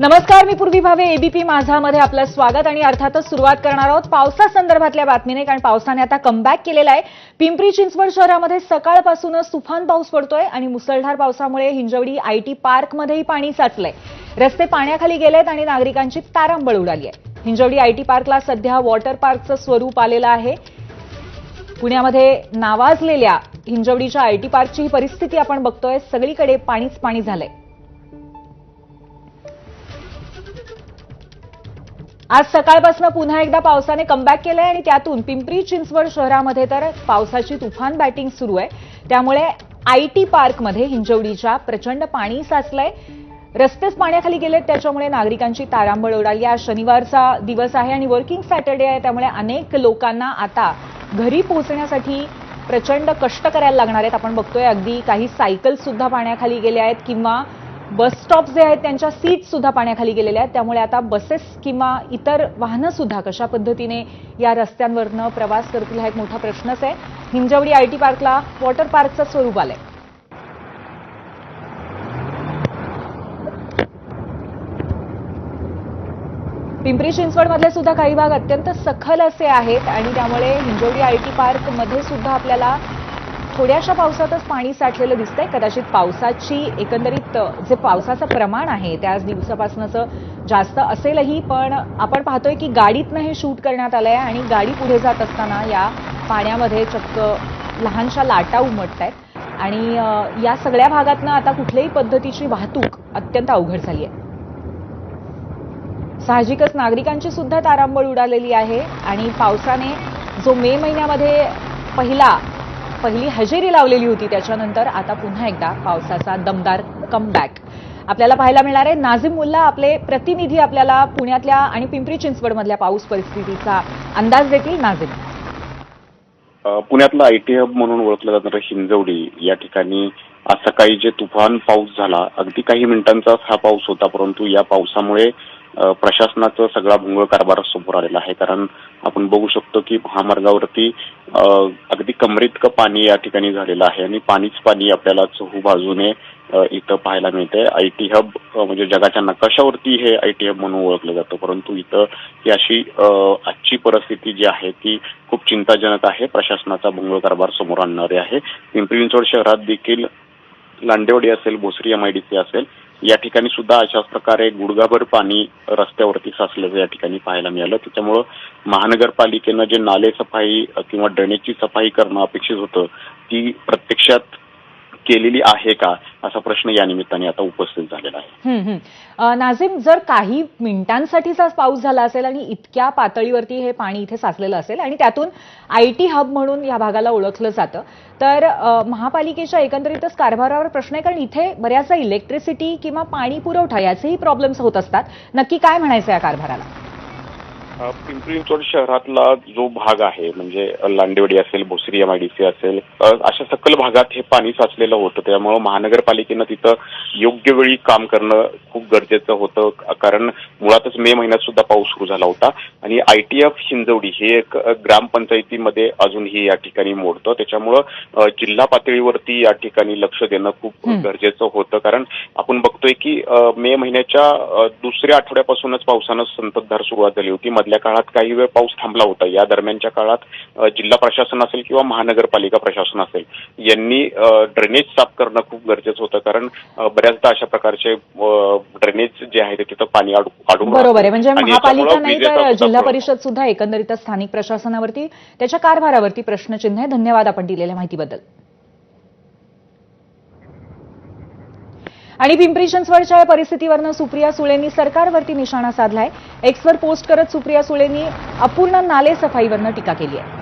नमस्कार मी पूर्वी भावे एबीपी माझामध्ये आपलं स्वागत आणि अर्थातच सुरुवात करणार आहोत पावसासंदर्भातल्या बातमीने कारण पावसाने आता कमबॅक केलेला आहे. पिंपरी चिंचवड शहरामध्ये सकाळपासूनच तुफान पाऊस पडतोय आणि मुसळधार पावसामुळे हिंजवडी आयटी पार्कमध्येही पाणी साचलंय. रस्ते पाण्याखाली गेलेत आणि नागरिकांची तारांबळ उडाली आहे. हिंजवडी आयटी पार्कला सध्या वॉटर पार्कचं स्वरूप आलेलं आहे. पुण्यामध्ये नावाजलेल्या हिंजवडीच्या आयटी पार्कची ही परिस्थिती आपण बघतोय. सगळीकडे पाणीच पाणी झालंय. आज सकाळपासून पुन्हा एकदा पावसाने कमबॅक केलं आहे आणि त्यातून पिंपरी चिंचवड शहरामध्ये तर पावसाची तुफान बॅटिंग सुरू आहे. त्यामुळे आयटी पार्कमध्ये हिंजवडीच्या प्रचंड पाणी साचलंय. रस्तेच पाण्याखाली गेलेत त्याच्यामुळे नागरिकांची तारांबळ उडाली आज शनिवारचा दिवस आहे आणि वर्किंग सॅटर्डे आहे त्यामुळे अनेक लोकांना आता घरी पोहोचण्यासाठी प्रचंड कष्ट करायला लागणार आहेत. आपण बघतोय अगदी काही सायकल सुद्धा पाण्याखाली गेल्या आहेत किंवा बस स्टॉप जे आहेत त्यांच्या सीट सुद्धा पाण्याखाली गेलेल्या आहेत. त्यामुळे आता बसेस किंवा इतर वाहनं सुद्धा कशा पद्धतीने या रस्त्यांवरनं प्रवास करतील हा एक मोठा प्रश्नच आहे. हिंजवडी आयटी पार्कला वॉटर पार्कचं स्वरूप आलंय. पिंपरी चिंचवडमधले सुद्धा काही भाग अत्यंत सखल असे आहेत आणि त्यामुळे हिंजवडी आयटी पार्कमध्ये सुद्धा आपल्याला थोड्याशा पावसातच पाणी साठलेलं दिसतंय. कदाचित पावसाची एकंदरीत जे पावसाचं प्रमाण आहे त्याच दिवसापासूनच जास्त असेलही. पण आपण पाहतोय की गाडीतनं हे शूट करण्यात आलंय आणि गाडी पुढे जात असताना या पाण्यामध्ये चक्क लहानशा लाटा उमटत आहेत आणि या सगळ्या भागातनं आता कुठल्याही पद्धतीची वाहतूक अत्यंत अवघड झाली आहे साहजिकच नागरिकांची सुद्धा तारांबळ उडालेली आहे. आणि पावसाने जो मे महिन्यामध्ये पहिला पहिली हजेरी लावलेली होती त्याच्यानंतर आता पुन्हा एकदा पावसाचा दमदार कमबॅक आपल्याला पाहायला मिळणार आहे नाझिम मुल्ला आपले प्रतिनिधी आपल्याला पुण्यातल्या आणि पिंपरी चिंचवडमधल्या पाऊस परिस्थितीचा अंदाज देतील नाझिम. पुण्यातला पुण्यातलं आय टी हब म्हणून ओळखलं जाणारं हिंजवडी या ठिकाणी आज सकाळी जे तुफान पाऊस झाला अगदी काही मिनिटांचाच हा पाऊस होता परंतु या पावसामुळे प्रशासनाचा सगळा भोंगळ कारभार समोर आलेला आहे. कारण आपण बघू शकतो की महामार्गावरती अगदी कमरेतकं पाणी या ठिकाणी झालेलं आहे आणि पाणीच पाणी आपल्याला चहू बाजूने इथं पाहायला मिळते आय टी हब म्हणजे जगाच्या नकाशावरती हे आय टी हब म्हणून ओळखलं जातं. परंतु इथं ही अशी आजची परिस्थिती जी आहे ती खूप चिंताजनक आहे. प्रशासनाचा भोंगळ कारभार समोर आणणारे आहे. पिंपरी चिंचवड शहरात देखील लांडेवाडी असेल भोसरी एमआयडीसी असेल या ठिकाणी सुद्धा अशाच प्रकारे गुडघाभर पाणी रस्त्यावरती साचल्याचं या ठिकाणी पाहायला मिळालं. त्याच्यामुळं महानगरपालिकेनं जे नाले सफाई किंवा ड्रेनेजची सफाई करणं अपेक्षित होतं ती प्रत्यक्षात केलेली आहे का? असा प्रश्न या निमित्ताने आता उपस्थित झालेला आहे. नाझिम जर काही मिनिटांसाठीचाच पाऊस झाला असेल आणि इतक्या पातळीवरती हे पाणी इथे साचलेलं असेल आणि त्यातून आय टी हब म्हणून या भागाला ओळखलं जातं तर महापालिकेच्या एकंदरीतच कारभारावर प्रश्न आहे कारण इथे बऱ्याचदा इलेक्ट्रिसिटी किंवा पाणी पुरवठा याचेही प्रॉब्लेम्स होत असतात. नक्की काय म्हणायचं या कारभाराला? पिंपरी चिंचवड शहरातला जो भाग आहे म्हणजे लांडेवाडी असेल भोसरी एमआयडीसी असेल अशा सकल भागात हे पाणी साचलेलं होतं. त्यामुळं महानगरपालिकेनं तिथं योग्य वेळी काम करणं खूप गरजेचं होतं. कारण मुळातच मे महिन्यात सुद्धा पाऊस सुरू झाला होता. आणि आय टी एफ हिंजवडी हे एक ग्रामपंचायतीमध्ये अजूनही या ठिकाणी मोडतं. त्याच्यामुळं जिल्हा पातळीवरती या ठिकाणी लक्ष देणं खूप. गरजेचं होतं. कारण आपण बघतोय की मे महिन्याच्या दुसऱ्या आठवड्यापासूनच पावसानं संततधार सुरुवात झाली होती. मधल्या काळात काही वेळ पाऊस थांबला होता. या दरम्यानच्या काळात जिल्हा प्रशासन असेल किंवा महानगरपालिका प्रशासन असेल यांनी ड्रेनेज साफ करणं खूप गरजेचं होतं. कारण बऱ्याचदा अशा प्रकारचे ड्रेनेज जे आहे ते तिथं पाणी अडू अडून बरोबर आहे. म्हणजे महापालिका नाही तर जिल्हा परिषद सुद्धा एकंदरीतच स्थानिक प्रशासनावरती त्याच्या कारभारावरती प्रश्नचिन्ह आहे. धन्यवाद आपण दिलेल्या माहितीबद्दल. आणि पिंपरी चिंचवडच्या या परिस्थितीवरनं सुप्रिया सुळेंनी सरकारवरती निशाणा साधलाय. एक्सवर पोस्ट करत सुप्रिया सुळेंनी अपूर्ण नाले सफाईवरनं टीका केली आहे.